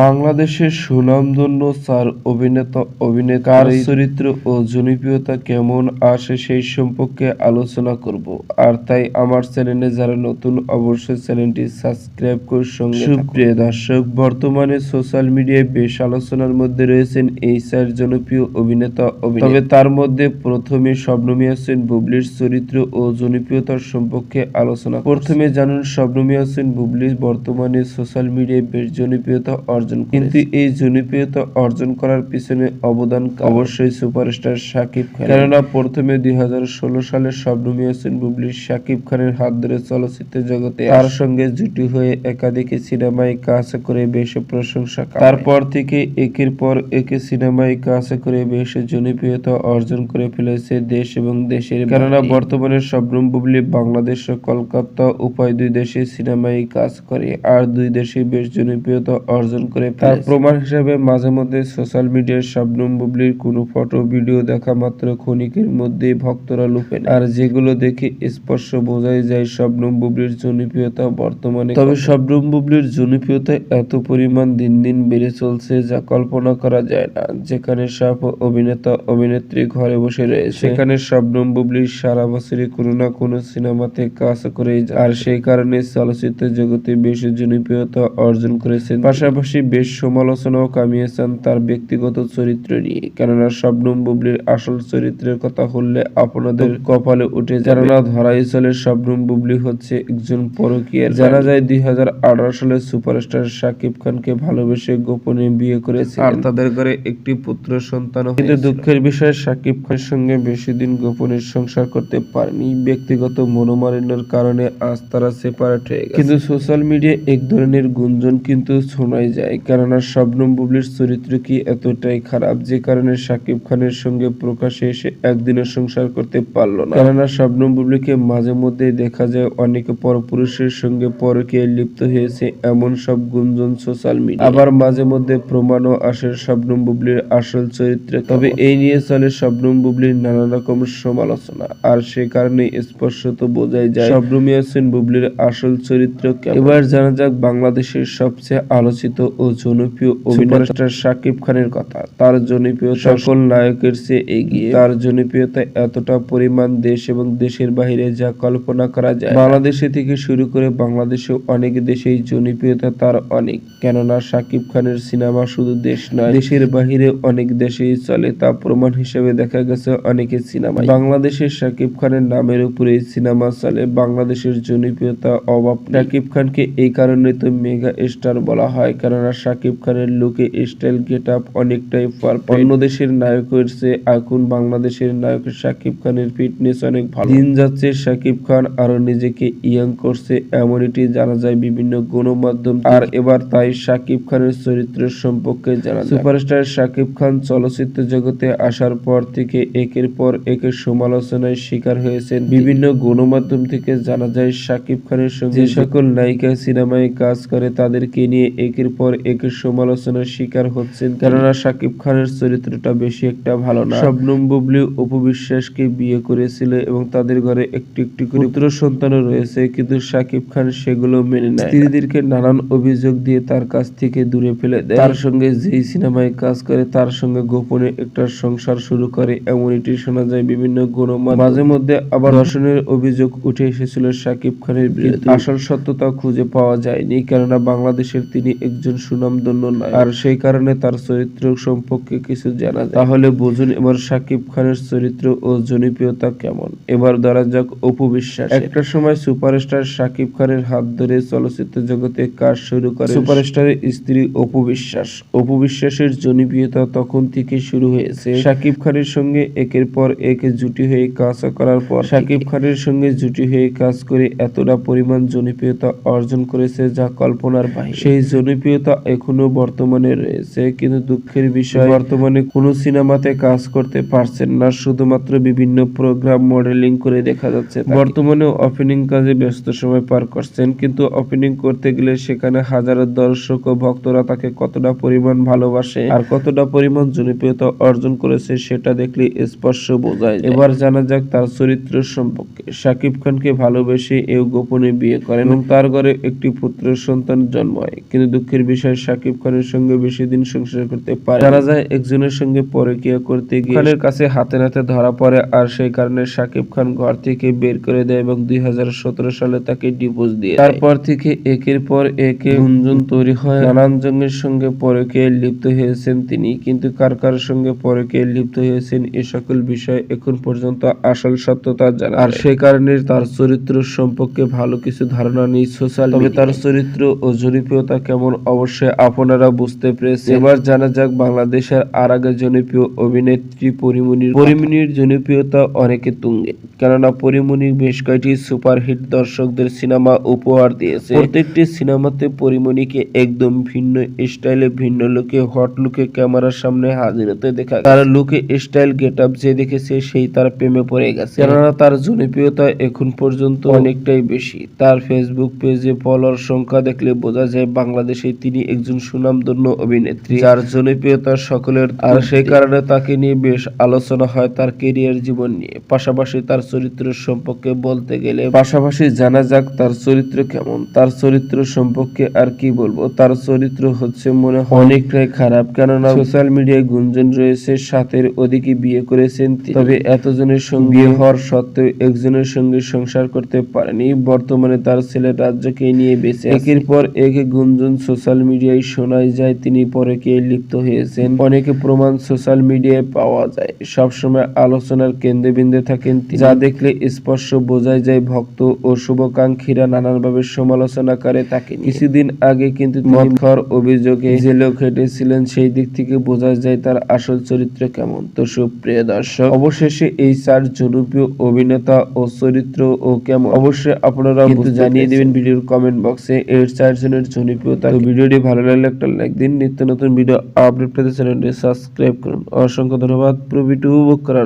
বাংলাদেশের সুনামধন্য স্যার অভিনেতা অভিনেতার চরিত্র ও জনপ্রিয়তা কেমন আসে সেই সম্পর্কে আলোচনা করব। আর তাই আমার চ্যানেলে যারা নতুন অবশ্যই চ্যানেলটি সাবস্ক্রাইব করে সঙ্গে। সুপ্রিয় দর্শক বর্তমানে সোশ্যাল মিডিয়ায় বেশ আলোচনার মধ্যে রয়েছেন এই স্যার জনপ্রিয় অভিনেতা অভিনেতা তবে তার মধ্যে প্রথমে শবনমী হোসেন বুবলির চরিত্র ও জনপ্রিয়তার সম্পর্কে আলোচনা। প্রথমে জানুন শবনমী হোসেন বুবলি বর্তমানে সোশ্যাল মিডিয়ায় বেশ জনপ্রিয়তা অর্জন। কিন্তু এই জনপ্রিয়তা অর্জন করার পিছনে অবদান অবশ্যই সুপারস্টার শাকিব খান কেননা প্রথমে দুই সালে শবনমী হোসেন বুবলি শাকিব খানের হাত ধরে চলচ্চিত্র জগতে তার সঙ্গে জুটি হয়ে একাধিক সিনেমায় কাজ করে বেশ প্রশংসা তারপর থেকে একের পর একে সিনেমায় কাজ করে বেশ জনপ্রিয়তা অর্জন করে ফেলেছে দেশ এবং দেশের কেননা বর্তমানে শবনম বুবলি বাংলাদেশ ও কলকাতা উভয় দুই দেশে সিনেমায় কাজ করে আর দুই দেশে বেশ জনপ্রিয়তা অর্জন করে তার প্রমাণ হিসেবে মাঝে মধ্যে সোশ্যাল মিডিয়ায় শবনম বুবলির কোনো ফটো ভিডিও দেখা মাত্র ক্ষণিকের মধ্যেই ভক্তরা লুপে আর যেগুলো দেখে স্পর্শ বোঝাই যায় শবনম বুবলির জনপ্রিয়তা বর্তমানে তবে শবনম বুবলির জনপ্রিয়তা এত পরিমাণ দিন দিন বেড়ে চলছে যা কল্পনা করা যায় না। যেখানে সব অভিনেতা অভিনেত্রী ঘরে বসে রয়েছে। সেখানে শবনম বুবলির সারা বছরই কোনো না কোনো সিনেমাতে কাজ করে আর সেই কারণে চলচ্চিত্র জগতে বেশি জনপ্রিয়তা অর্জন করেছেন পাশাপাশি বেশ সমালোচনাও কামিয়েছেন তার ব্যক্তিগত চরিত্র নিয়ে। কেননা শবনম বুবলির আসল চরিত্রের কথা বললে আপনাদের কপালে উঠে কেননা ধরাই চলে শবনম বুবলি হচ্ছে একজন পরকীয়ার। জানা যায় দুই সালে সুপারস্টার শাকিব খানকে ভালোবেসে গোপনে বিয়ে করেছে আর তাদের ঘরে একটি পুত্র সন্তান কিন্তু দুঃখের বিষয় শাকিব খানের সঙ্গে বেশি দিন গোপনে সংসার করতে পারেনি। ব্যক্তিগত মনোমালিন্যের কারণে আজ তারা সেপারেট হয়ে গেছে। কিন্তু সোশ্যাল মিডিয়ায় এক ধরনের গুঞ্জন কিন্তু শোনাই যায়। কেননা শবনম বুবলির চরিত্র কি এতটাই খারাপ যে কারণে শাকিব খানের সঙ্গে প্রকাশে এসে একদিনও সংসার করতে পারল না? কেননা শবনম বুবলিকে মাঝে মধ্যে দেখা যায় অনেক পরপুরুষের সঙ্গে পরকে লিপ্ত হয়েছে এমন সব গুঞ্জন সোশ্যাল মিডিয়া আবার মাঝে মধ্যে প্রমাণও আসে শবনম বুবলির আসল চরিত্রে। তবে এই নিয়ে চলে শবনম বুবলির নানা রকম সমালোচনা। আর সে কারণে স্পষ্টত বোঝাই যায় শবনম হোসেন বুবলির আসল চরিত্র এবার জানা যাক বাংলাদেশের সবচেয়ে আলোচিত জনপ্রিয় অভিনেতা শাকিব খানের কথা। তার জনপ্রিয় সকল নায়কের চেয়ে এগিয়ে। তার জনপ্রিয়তা এতটা পরিমাণ দেশ এবং দেশের বাইরে যা কল্পনা করা যায় বাংলাদেশে থেকে শুরু করে বাংলাদেশে অনেক দেশেই জনপ্রিয়তা তার অনেক। কেননা শাকিব খানের সিনেমা শুধু দেশ নয় দেশের বাহিরে অনেক দেশেই চলে। তা প্রমাণ হিসেবে দেখা গেছে অনেকের সিনেমা বাংলাদেশের শাকিব খানের নামের উপরে সিনেমা চলে। বাংলাদেশের জনপ্রিয়তা অভাব। শাকিব খানকে এই কারণে তো মেগা স্টার বলা হয়। কেননা শাকিব খানের লুকে স্টাইল গেট আপ অনেকটাই পারফেক্ট অন্য দেশের নায়কের চেয়ে এখন বাংলাদেশের নায়ক শাকিব খানের ফিটনেস অনেক ভালো। দিন যাচ্ছে শাকিব খান আরও নিজেকে ইয়াং করছে এমনটি জানা যায় বিভিন্ন গণমাধ্যম আর এবার তাই শাকিব খানের চরিত্রের সম্পর্কে জানা সুপারস্টার শাকিব খান চলচ্চিত্র জগতে আসার পর থেকে একের পর একের সমালোচনায় শিকার হয়েছেন। বিভিন্ন গণমাধ্যম থেকে জানা যায় শাকিব খানের সঙ্গে যে সকল নায়িকা সিনেমায় কাজ করে তাদেরকে নিয়ে একের পর একের সমালোচনার শিকার হচ্ছেন, কেননা শাকিব খানের চরিত্রটা বেশি একটা ভালো না। শবনম বুবলি অপু বিশ্বাসকে বিয়ে করেছিল এবং তাদের ঘরে একটি একটি পুত্র সন্তানও রয়েছে, কিন্তু শাকিব খান সেগুলো মেনে নেয় স্ত্রীদেরকে নানান অভিযোগ দিয়ে তার কাছ থেকে দূরে ফেলে দেয়। তার সঙ্গে যেই সিনেমায় কাজ করে, তার সঙ্গে গোপনে একটা সংসার শুরু করে এমন এটি শোনা যায় বিভিন্ন গণমাধ্যমে। মাঝে মধ্যে আবার ধর্ষণের অভিযোগ উঠে এসেছিল শাকিব খানের বিরুদ্ধে। আসল সত্যতা খুঁজে পাওয়া যায়নি, কেননা বাংলাদেশের তিনি একজন সুনামধন্য নয় আর সেই কারণে তার চরিত্র সম্পর্কে কিছু জানা যায়। তাহলে বুঝুন এবার শাকিব খানের চরিত্র ও জনপ্রিয়তা কেমন? এবার ধরা যাক অপু বিশ্বাস একটা সময় সুপারস্টার শাকিব খানের হাত ধরে চলচ্চিত্র জগতে কাজ শুরু করে। সুপারস্টারের স্ত্রী অপু বিশ্বাস। অপু বিশ্বাসের জনপ্রিয়তা তখন থেকে শুরু হয়েছে। শাকিব খানের সঙ্গে একের পর এক জুটি হয়ে কাজ করার পর শাকিব খানের সঙ্গে জুটি হয়ে কাজ করে এতটা পরিমাণ জনপ্রিয়তা অর্জন করেছে যা কল্পনার বাইরে সেই জনপ্রিয়তা এখনও বর্তমানে রয়েছে, কিন্তু দুঃখের বিষয়, বর্তমানে কোনো সিনেমাতে কাজ করতে পারছেন না, শুধুমাত্র বিভিন্ন প্রোগ্রাম মডেলিং করে দেখা যাচ্ছে বর্তমানে ওপেনিং কাজে ব্যস্ত সময় পার করছেন, কিন্তু ওপেনিং করতে গেলে সেখানে হাজারো দর্শক ও ভক্তরা তাকে কতটা পরিমাণ ভালোবাসে আর কতটা পরিমাণ জনপ্রিয়তা অর্জন করেছে সেটা দেখলে স্পষ্ট বোঝায় এবার জানা যাক তার চরিত্র সম্পর্কে। শাকিব খানকে ভালোবেসে এও গোপনে বিয়ে করেন এবং তার ঘরে একটি পুত্র সন্তান জন্ম হয় কিন্তু দুঃখের বিষয় বিষয় শাকিব খানের সঙ্গে বেশি দিন সংসার করতে পারে জানা যায়, একজনের সঙ্গে পরকীয়া করতে গিয়ে খানের কাছে হাতে নাতে ধরা পড়ে আর সেই কারণে শাকিব খান ঘর থেকে বের করে দেয় এবং দুই সালে তাকে ডিভোর্স দিয়ে তারপর থেকে একের পর একে গুঞ্জন তৈরি হয়। নানান জনের সঙ্গে পরকীয়ায় লিপ্ত হয়েছেন তিনি, কিন্তু কার কার সঙ্গে পরকীয়ায় লিপ্ত হয়েছেন এ সকল বিষয় এখন পর্যন্ত আসল সত্যতা জানা। আর সে কারণে তার চরিত্র সম্পর্কে ভালো কিছু ধারণা নেই সোশ্যাল তবে তার চরিত্র ও জনপ্রিয়তা কেমন অবশ্যই আপনারা বুঝতে পেরেছেন। এবার জানা যাক বাংলাদেশের আর আগে জনপ্রিয় অভিনেত্রী পরিমণির পরিমণির জনপ্রিয়তা অনেকে তুঙ্গে, কেননা পরিমণি বেশ কয়েকটি সুপারহিট দর্শকদের সিনেমা উপহার দিয়েছে। প্রত্যেকটি সিনেমাতে পরিমণিকে একদম ভিন্ন স্টাইলে, ভিন্ন লুকে, হট লুকে ক্যামেরার সামনে হাজির হতে দেখা। তার লুকে স্টাইল গেট আপ যে দেখেছে, সেই তার প্রেমে পড়ে গেছে। কেননা তার জনপ্রিয়তা এখন পর্যন্ত অনেকটাই বেশি। তার ফেসবুক পেজে ফলোয়ার সংখ্যা দেখলে বোঝা যায় বাংলাদেশে তিনি একজন সুনামধন্য অভিনেত্রী। যার জনপ্রিয়তা সকলের আর সেই কারণে তাকে নিয়ে বেশ আলোচনা হয় তার কেরিয়ার জীবন নিয়ে। পাশাপাশি তার চরিত্র সম্পর্কে বলতে গেলে পাশাপাশি জানা যাক তার চরিত্র কেমন। তার চরিত্র সম্পর্কে আর কি বলব? তার চরিত্র হচ্ছে মনে অনেকটাই খারাপ। কেননা সোশ্যাল মিডিয়ায় গুঞ্জন রয়েছে সাতের ওদিকে বিয়ে করেছেন তবে এতজনের সঙ্গে বিয়ে হওয়ার সত্ত্বেও একজনের সঙ্গে সংসার করতে পারেনি। বর্তমানে তার ছেলে রাজ্যকে নিয়ে বেঁচে একের পর এক গুঞ্জন সোশ্যাল মিডিয়ায় শোনাই যায় তিনি পরকে লিপ্ত হয়েছেন? অনেকে প্রমাণ সোশ্যাল মিডিয়ায় পাওয়া যায়। সবসময় আলোচনার কেন্দ্রবিন্দু থাকেন যা দেখলে স্পষ্ট বোঝাই যায় ভক্ত ও শুভাকাঙ্ক্ষীরা নানানভাবে সমালোচনা করে তাকে কিছুদিন আগে কিন্তু তিনি মদ খাওয়ার অভিযোগে জেলেও খেটেছিলেন সেই দিক থেকে বোঝা যায় তার আসল চরিত্র কেমন। তো সুপ্রিয় দর্শক অবশেষে এই চার জনপ্রিয় অভিনেতা ও চরিত্র ও কেমন? অবশ্যই আপনারা কিন্তু জানিয়ে দেবেন ভিডিওর কমেন্ট বক্সে এর চারজনের জনপ্রিয়তা। তো ভিডিওটি ভালো লাগলে একটা লাইক দিন। নিত্য নতুন ভিডিও আপডেট পেতে চ্যানেলটি সাবস্ক্রাইব করুন। অসংখ্য ধন্যবাদ। পুরো ভিডিও উপভোগ করার